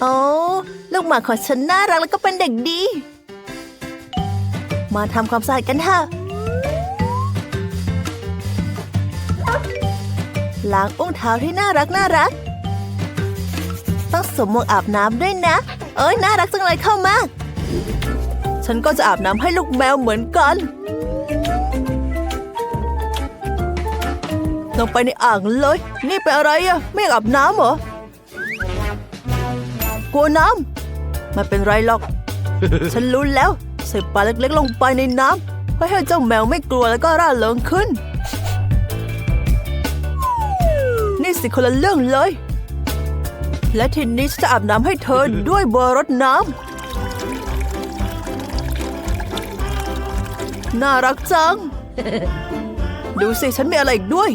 โอ้ลูกหมาของฉันน่ารักแล้วก็เป็นเด็กดี มาทำความสะอาดกันเถอะ ล้างอุ้งเท้าที่น่ารักน่ารัก ต้องสวมหมวกอาบน้ำด้วยนะ เอ้ยน่ารักจังเลยเข้ามา ฉันก็จะอาบน้ำให้ลูกแมวเหมือนกัน ลงไปในอ่างเลย นี่เป็นอะไรอะไม่อยากอาบน้ำเหรอ กลัวน้ำไม่เป็นไรหรอก ฉันรู้แล้ว ใส่ปลาเล็กๆ ลงไปในน้ำเพื่อให้เจ้าแมวไม่กลัวแล้วก็ร่าเริงขึ้น นี่สิคนละเรื่องเลย และทีนี้ฉันจะอาบน้ำให้เธอด้วยบัวรดน้ำน่ารักจัง ดูสิฉันมีอะไรอีกด้วย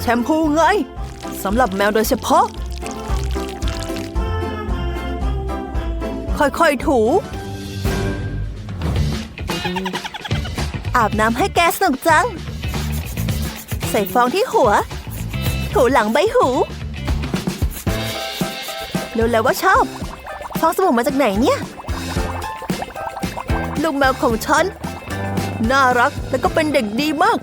แชมพูไงสำหรับแมวโดยเฉพาะ ค่อยๆถู อาบน้ำให้แกสนุกจัง ใส่ฟองที่หัว ถูหลังใบหูรู้แล้วว่าชอบฟองสบู่มาจากไหนเนี่ย ลูกแมวของฉัน น่ารักแล้วก็เป็นเด็กดีมาก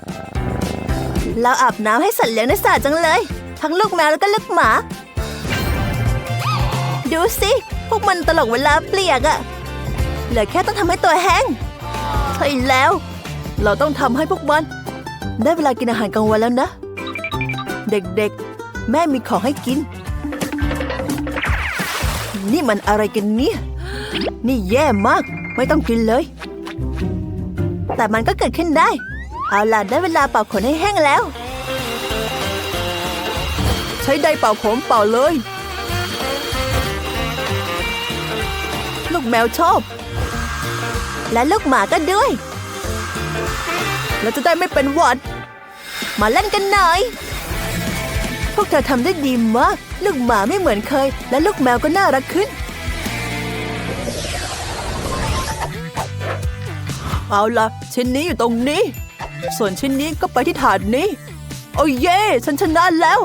เราอาบน้ำให้สัตว์เลี้ยงในสระจังเลย ทั้งลูกแมวแล้วก็ลูกหมา ดูสิ พวกมันตลกเวลาเปียกอะเหลือแค่ต้องทำให้ตัวแห้ง ใช่แล้ว เราต้องทำให้พวกมัน ได้เวลากินอาหารกลางวันแล้วนะ เด็กๆ แม่มีของให้กิน นี่มันอะไรกันเนี่ย นี่แย่มาก ไม่ต้องกินเลย แต่มันก็เกิดขึ้นได้ เอาล่ะได้เวลาเป่าขนให้แห้งแล้ว ใช้ไดเป่าผมเป่าเลย ลูกแมวชอบ และลูกหมาก็ด้วยแล้วจะได้ไม่เป็นหวัด มาเล่นกันหน่อย พวกเธอทำได้ดีมาก ลูกหมาไม่เหมือนเคย และลูกแมวก็น่ารักขึ้น เอาละชิ้นนี้อยู่ตรงนี้ ส่วนชิ้นนี้ก็ไปที่ถาดนี้ โอ้เย่ฉันชนะแล้ว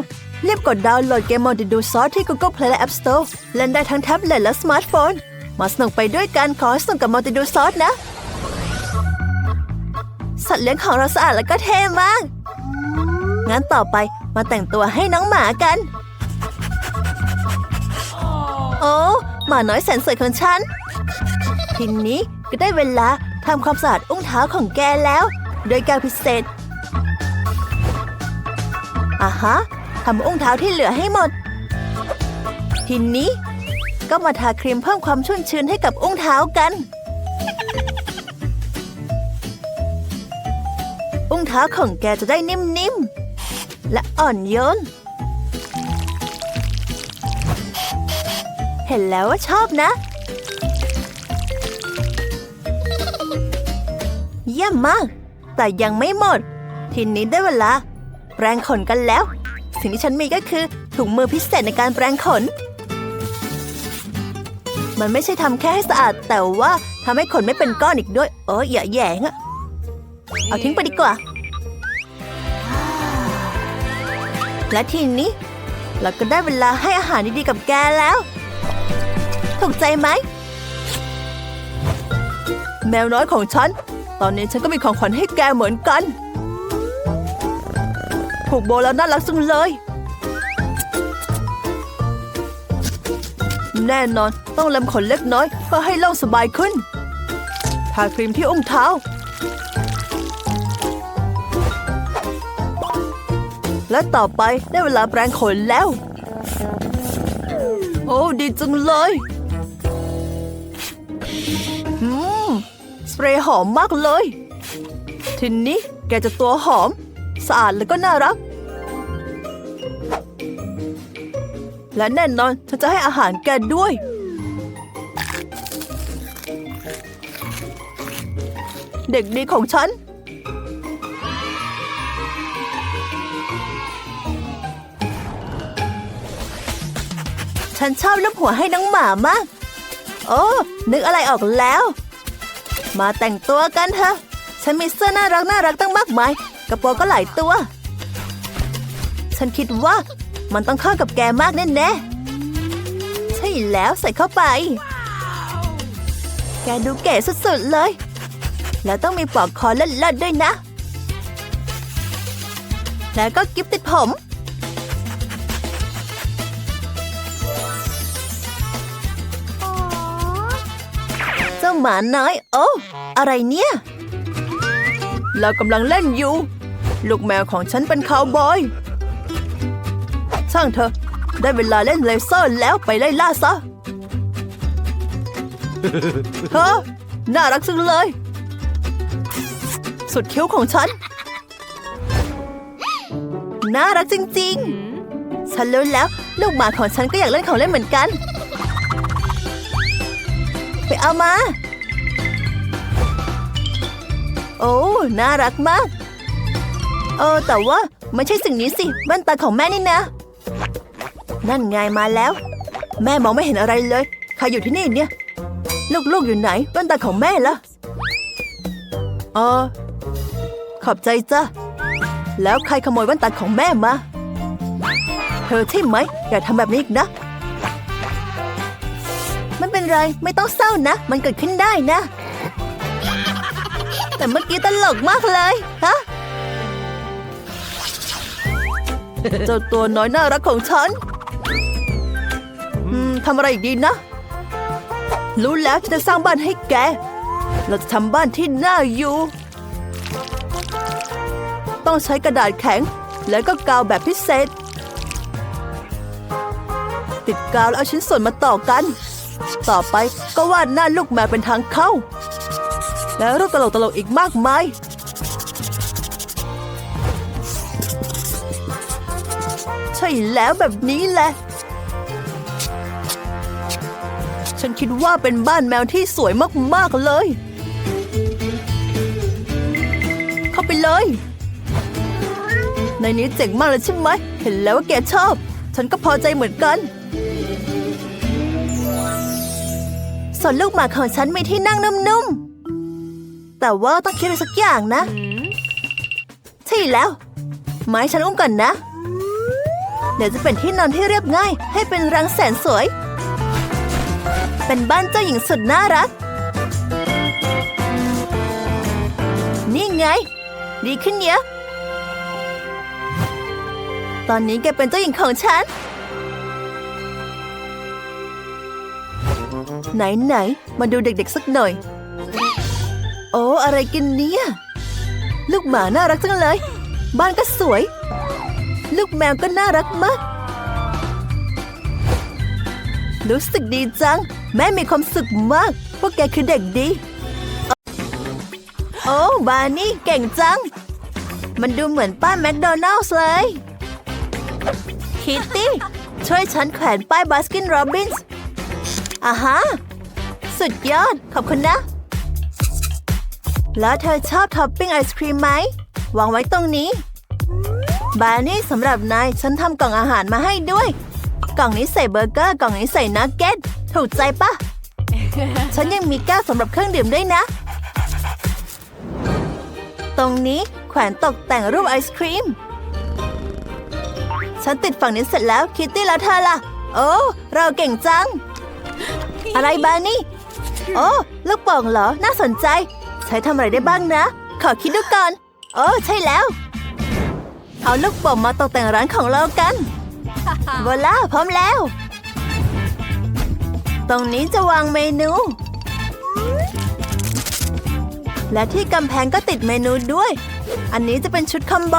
รีบกดดาวน์โหลดเกมมอนติดูซอสที่ Google Play และ App Store เล่นได้ทั้งแท็บเล็ตและสมาร์ทโฟน มาสนุกไปด้วยกันขอให้สนุกกับมอนติดูซอสนะ สัตว์เลี้ยงของเราสะอาดแล้วก็เท่มาก งั้นต่อไปมาแต่งตัวให้น้องหมากัน โอ้หมาน้อยแสนสวยของฉัน ทีนี้ก็ได้เวลาทำความสะอาดอุ้งเท้าของแกแล้ว โดยการพิเศษอะฮะทำอุ้งเท้าที่เหลือให้หมด ทีนี้ ก็มาทาครีมเพิ่มความชุ่มชื้นให้กับอุ้งเท้ากัน อุ้งเท้าของแกจะได้นิ่มๆ และอ่อนโยน เห็นแล้วว่าชอบนะ เยี่ยมมาก แต่ยังไม่หมด ทีนี้ได้เวลา แปรงขนกันแล้ว สิ่งที่ฉันมีก็คือถุงมือพิเศษในการแปรงขน มันไม่ใช่ทำแค่ให้สะอาด แต่ว่าทำให้ขนไม่เป็นก้อนอีกด้วย เอออย่าแยงอะเอาทิ้งไปดีกว่า และทีนี้ เราก็ได้เวลาให้อาหารดีๆกับแกแล้ว ถูกใจไหม แมวน้อยของฉัน ตอนนี้ฉันก็มีของขวัญให้แกเหมือนกัน ผูกโบแล้วน่ารักจังเลย แน่นอน ต้องเล็มขนเล็กน้อย เพื่อให้เล่าสบายขึ้น ทาครีมที่อุ้งเท้า และต่อไปได้เวลาแปรงขนแล้ว โอ้ ดีจังเลยอืมสเปรย์หอมมากเลย ทีนี้แกจะตัวหอม สะอาดแล้วก็น่ารัก และแน่นอนฉันจะให้อาหารแกด้วย เด็กดีของฉัน ฉันชอบลูบหัวให้น้องหมามาก โอ้นึกอะไรออกแล้ว มาแต่งตัวกันเถอะ ฉันมีเสื้อน่ารักน่ารักตั้งมากมาย กระโปรงก็หลายตัว ฉันคิดว่า มันต้องเข้ากับแกมากแน่ๆใช่แล้วใส่เข้าไป แกดูเก๋สุดๆเลย แล้วต้องมีปลอกคอเลิศๆด้วยนะ แล้วก็กิฟติดผม เจ้าหมาน้อย โอ้ อะไรเนี่ย เรากำลังเล่นอยู่ ลูกแมวของฉันเป็นคาวบอย ช่างเถอะ ได้เวลาเล่นเลเซอร์แล้วไปไล่ล่าซะเฮ้อน่ารักจังเลย สุดคิ้วของฉัน น่ารักจริง ๆ ฉันรู้แล้ว ลูกหมาของฉันก็อยากเล่นของเล่นเหมือนกัน ไปเอามา โอ้ น่ารักมาก เออ แต่ว่าไม่ใช่สิ่งนี้สิแว่นตาของแม่นี่นะ นั่นไงมาแล้ว แม่มองไม่เห็นอะไรเลย ใครอยู่ที่นี่เนี่ย ลูกๆอยู่ไหนแว่นตาของแม่ละเออขอบใจจ้ะ แล้วใครขโมยแว่นตาของแม่มา เธอใช่ไหม อย่าทำแบบนี้อีกนะไม่เป็นไรไม่ต้องเศร้านะ มันเกิดขึ้นได้นะ แต่เมื่อกี้ตลกมากเลย ฮะเจ้าตัวน้อยน่ารักของฉัน ทำอะไรอีกดีนะ รู้แล้วฉันจะสร้างบ้านให้แก เราจะทำบ้านที่น่าอยู่ ต้องใช้กระดาษแข็ง แล้วก็กาวแบบพิเศษ ติดกาวแล้วเอาชิ้นส่วนมาต่อกัน ต่อไปก็วาดหน้าลูกแมวเป็นทางเข้า แล้วรูปตลกๆอีกมากมายใช่แล้วแบบนี้แหละ ฉันคิดว่าเป็นบ้านแมวที่สวยมากๆเลย เข้าไปเลย ในนี้เจ๋งมากเลยใช่ไหม เห็นแล้วว่าแกชอบ ฉันก็พอใจเหมือนกันส่วนลูกหมาของฉันมีที่นั่งนุ่มๆ แต่ว่าต้องคิดอะไรสักอย่างนะ ใช่แล้ว ไม้ฉันอุ้มก่อนนะ เดี๋ยวจะเป็นที่นอนที่เรียบง่าย ให้เป็นรังแสนสวย เป็นบ้านเจ้าหญิงสุดน่ารัก นี่ไง ดีขึ้นเยอะตอนนี้แกเป็นเจ้าหญิงของฉัน ไหนไหนๆมาดูเด็กๆสักหน่อย โอ้อะไรกันเนี่ย ลูกหมาน่ารักจังเลย บ้านก็สวย ลูกแมวก็น่ารักมาก รู้สึกดีจัง แม่มีความสุขมาก พวกแกคือเด็กดี โอ้บานี่เก่งจัง มันดูเหมือนป้ายแมคโดนัลส์เลย คิตตี้ ช่วยฉันแขวนป้ายบาสกินโรบินส์อ่าฮะ สุดยอด ขอบคุณนะ แล้วเธอชอบท็อปปิ้งไอศครีมไหม วางไว้ตรงนี้ บานี่สำหรับนาย ฉันทำกล่องอาหารมาให้ด้วย กล่องนี้ใส่เบอร์เกอร์กล่องนี้ใส่นักเก็ตถูกใจปะฉันยังมีแก้วสำหรับเครื่องดื่มด้วยนะ ตรงนี้แขวนตกแต่งรูปไอศครีม ฉันติดฝั่งนี้เสร็จแล้วคิตตี้แล้วเธอล่ะ โอ้ เราเก่งจัง อะไรบานี่ โอ้ ลูกโป่งเหรอ น่าสนใจ ใช้ทำอะไรได้บ้างนะ ขอคิดดูก่อน โอ้ ใช่แล้ว เอาลูกโป่งมาตกแต่งร้านของเรากัน โวล่าพร้อมแล้ว ตรงนี้จะวางเมนู และที่กำแพงก็ติดเมนูด้วย อันนี้จะเป็นชุดคอมโบ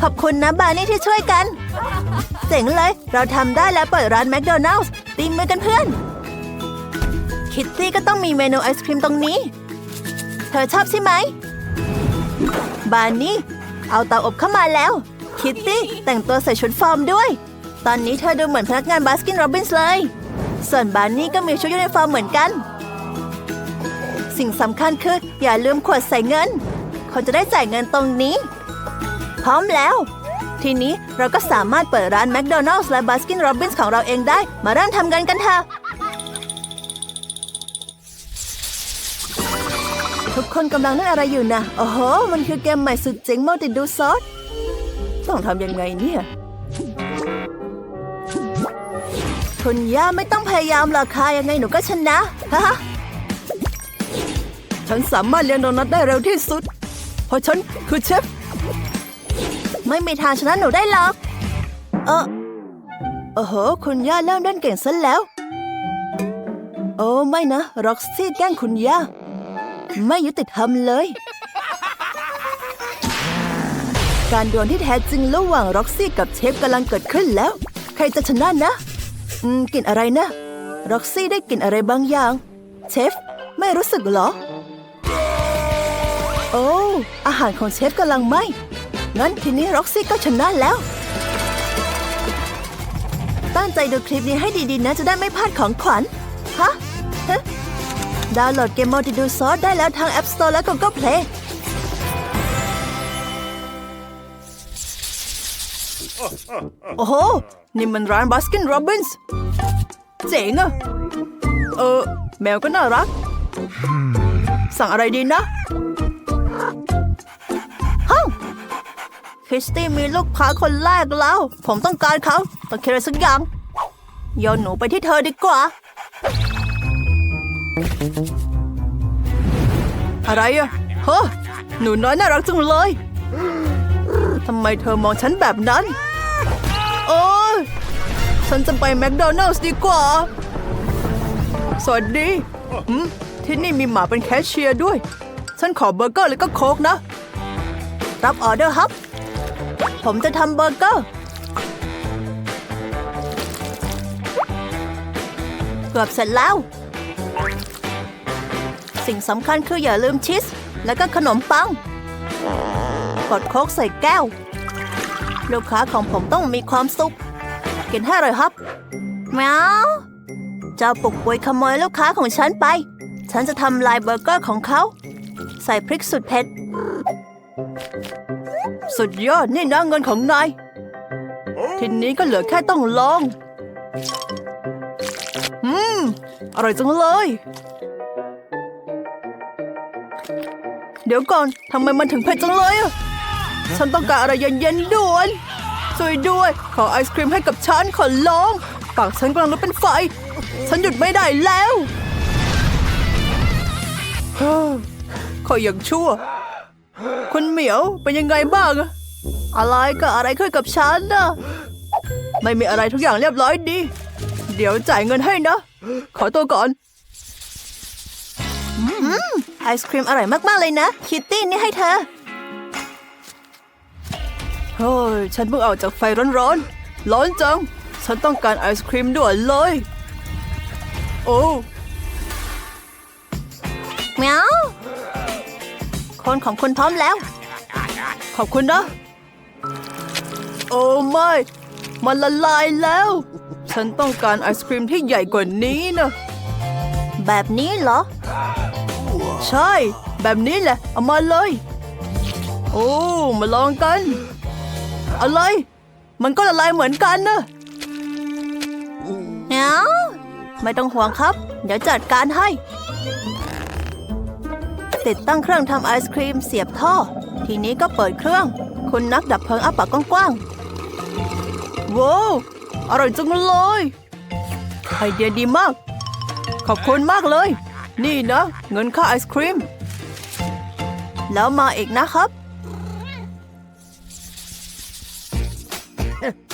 ขอบคุณนะบานี่ที่ช่วยกัน เจ๋งเลย เราทำได้แล้วเปิดร้านแมคโดนัลล์ตีมือกันเพื่อน คิตตี้ก็ต้องมีเมนูไอศครีมตรงนี้ เธอชอบใช่ไหม บานี่ เอาเตาอบเข้ามาแล้ว คิตตี้แต่งตัวใส่ชุดฟอร์มด้วย ตอนนี้เธอดูเหมือนพนักงานบาสกินโรบินส์เลย ส่วนบานี่ก็มีชุดยูนิฟอร์มเหมือนกัน สิ่งสำคัญคือ อย่าลืมขวดใส่เงิน คนจะได้จ่ายเงินตรงนี้ พร้อมแล้ว ทีนี้เราก็สามารถเปิดร้านแมคโดนัลล์และบาสกินโรบินส์ของเราเองได้ มาเริ่มทำกันกันเถอะทุกคนกำลังเล่นอะไรอยู่นะ โอ้โห มันคือเกมใหม่สุดเจ๋งมัลติดูซอส ต้องทำยังไงเนี่ยคุณย่าไม่ต้องพยายามหรอกค่ะยังไงหนูก็ชนะฮะฉันสามารถเลี้ยงโดนัทได้เร็วที่สุด เพราะฉันคือเชฟไม่มีทางชนะหนูได้หรอกเออโอ้โห คุณย่าเริ่มเล่นเก่งซะแล้ว โอ้ไม่นะ ร็อกซี่แกล้งคุณย่า ไม่ยุติธรรมเลย การดวลที่แท้จริงระหว่างร็อกซี่กับเชฟกำลังเกิดขึ้นแล้ว ใครจะชนะนะ อืมกลิ่นอะไรนะ ร็อกซี่ได้กลิ่นอะไรบางอย่าง เชฟ ไม่รู้สึกเหรอ โอ้อาหารของเชฟกำลังไหมงั้นทีนี้ร็อกซี่ก็ชนะแล้ว ตั้งใจดูคลิปนี้ให้ดีๆนะจะได้ไม่พลาดของขวัญ ฮะฮะดาวน์โหลดเกมมัลติดูซอสได้แล้วทาง App Store และ Google Play โอ้โห นี่มันร้านบัสกินโรบินส์เจ๋งอะเออ แมวก็น่ารัก สั่งอะไรดีนะฮังคริสตี้มีลูกค้าคนแรกแล้ว ผมต้องการเขาต้องคิดอะไรสักอย่างโยนหนูไปที่เธอดีกว่า อะไรอะเฮ้อหนูน้อยน่ารักจังเลยทำไมเธอมองฉันแบบนั้น โอ้ยฉันจะไปแมคโดนัลด์ดีกว่า สวัสดีหืมที่นี่มีหมาเป็นแคชเชียร์ด้วย ฉันขอเบอร์เกอร์แล้วก็โค้กนะ รับออเดอร์ครับ ผมจะทำเบอร์เกอร์ เกือบเสร็จแล้ว สิ่งสำคัญคืออย่าลืมชีส แล้วก็ขนมปัง กดโค้กใส่แก้ว ลูกค้าของผมต้องมีความสุข กินให้เลยครับแมวเจ้าปุกปุยขโมยลูกค้าของฉันไป ฉันจะทำลายเบอร์เกอร์ของเขา ใส่พริกสุดเผ็ด สุดยอดนี่นะเงินของนาย ทีนี้ก็เหลือแค่ต้องลอง อืม อร่อยจังเลย เดี๋ยวก่อนทำไมมันถึงเผ็ดจังเลยอะ ฉันต้องการอะไรเย็นๆด่วนช่วยด้วย ขอไอศครีมให้กับฉันขอร้อง ปากฉันกำลังลุกเป็นไฟ ฉันหยุดไม่ได้แล้วเฮ้อขออย่างชั่ว คุณเหมียวเป็นยังไงบ้างอะอะไรก็อะไรขึ้นกับฉันนะไม่มีอะไรทุกอย่างเรียบร้อยดี เดี๋ยวจ่ายเงินให้นะ ขอตัวก่อนไอศครีมอร่อยมาก ๆ เลยนะ คิตตี้นี่ให้เธอ เฮ้ย ฉันเพิ่งออกจากไฟร้อนๆ ร้อนจัง ฉันต้องการไอศครีมด่วนเลย โอ้แมวคนของคุณพร้อมแล้ว ขอบคุณนะ โอ้ไม่ มันละลายแล้ว ฉันต้องการไอศครีมที่ใหญ่กว่านี้นะ แบบนี้เหรอ ใช่ แบบนี้แหละ เอามาเลย โอ้ มาลองกัน อะไร มันก็ละลายเหมือนกันนะเนาไม่ต้องห่วงครับ เดี๋ยวจัดการให้ ติดตั้งเครื่องทำไอศครีมเสียบท่อ ทีนี้ก็เปิดเครื่อง คุณนักดับเพลิงอ้าปากกว้างๆว้าวอร่อยจังเลยไอเดียดีมาก ขอบคุณมากเลย นี่นะ เงินค่าไอศครีม แล้วมาอีกนะครับ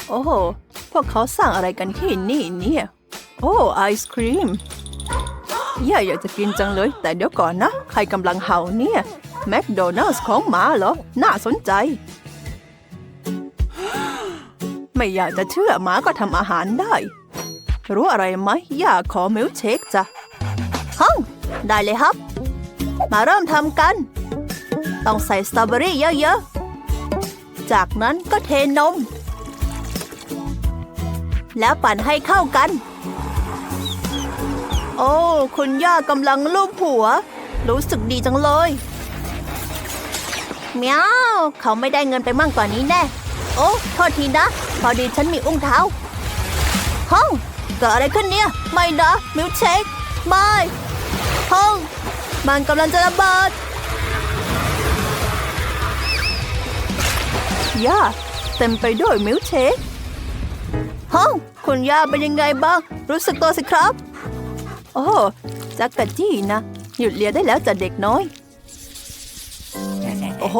โอ้โห พวกเขาสั่งอะไรกันที่นี่เนี่ย โอ้ไอศครีมย่าอยากจะกินจังเลย แต่เดี๋ยวก่อนนะ ใครกำลังเห่าเนี่ยแมคโดนัลส์ของหมาเหรอ น่าสนใจ ไม่อยากจะเชื่อหมาก็ทำอาหารได้ รู้อะไรไหมย่าขอมิลเชคจ้ะฮังได้เลยครับ มาเริ่มทำกัน ต้องใส่สตรอเบอรี่เยอะๆ จากนั้นก็เทนม แล้วปั่นให้เข้ากัน โอ้ คุณย่ากำลังลูบหัว รู้สึกดีจังเลยเมียวเขาไม่ได้เงินไปมากกว่านี้แน่ โอ้โทษทีนะ พอดีฉันมีอุ้งเท้าห้องเกิดอะไรขึ้นเนี่ย ไม่นะมิลเชคไม่ห้องมันกำลังจะระเบิดย่าเต็มไปด้วยมิลเชค ห้องคุณย่าเป็นยังไงบ้าง รู้สึกตัวสิครับ โอ้จักกะจี้นะ หยุดเรียนได้แล้วจ้ะเด็กน้อย โอ้โห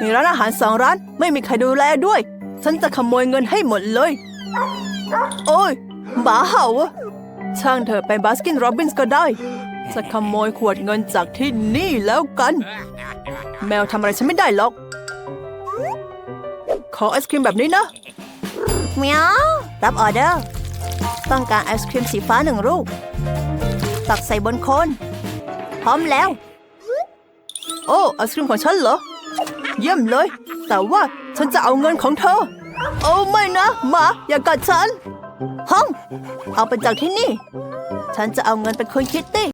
มีร้านอาหารสองร้าน ไม่มีใครดูแลด้วย ฉันจะขโมยเงินให้หมดเลย โอ้ยหมาเห่าอะช่างเถอะไปบาสกินโรบินส์ก็ได้ จะขโมยขวดเงินจากที่นี่แล้วกัน แมวทำอะไรฉันไม่ได้หรอก ขอไอศครีมแบบนี้นะเมียว รับออเดอร์ ต้องการไอศครีมสีฟ้าหนึ่งลูก ตักใส่บนโคน พร้อมแล้ว โอ้ไอศครีมของฉันเหรอ เยี่ยมเลย แต่ว่าฉันจะเอาเงินของเธอ โอ้ไม่นะหมาอย่ากัดฉัน ห้อง เอาไปจากที่นี่ ฉันจะเอาเงินไปคืนคิตตี้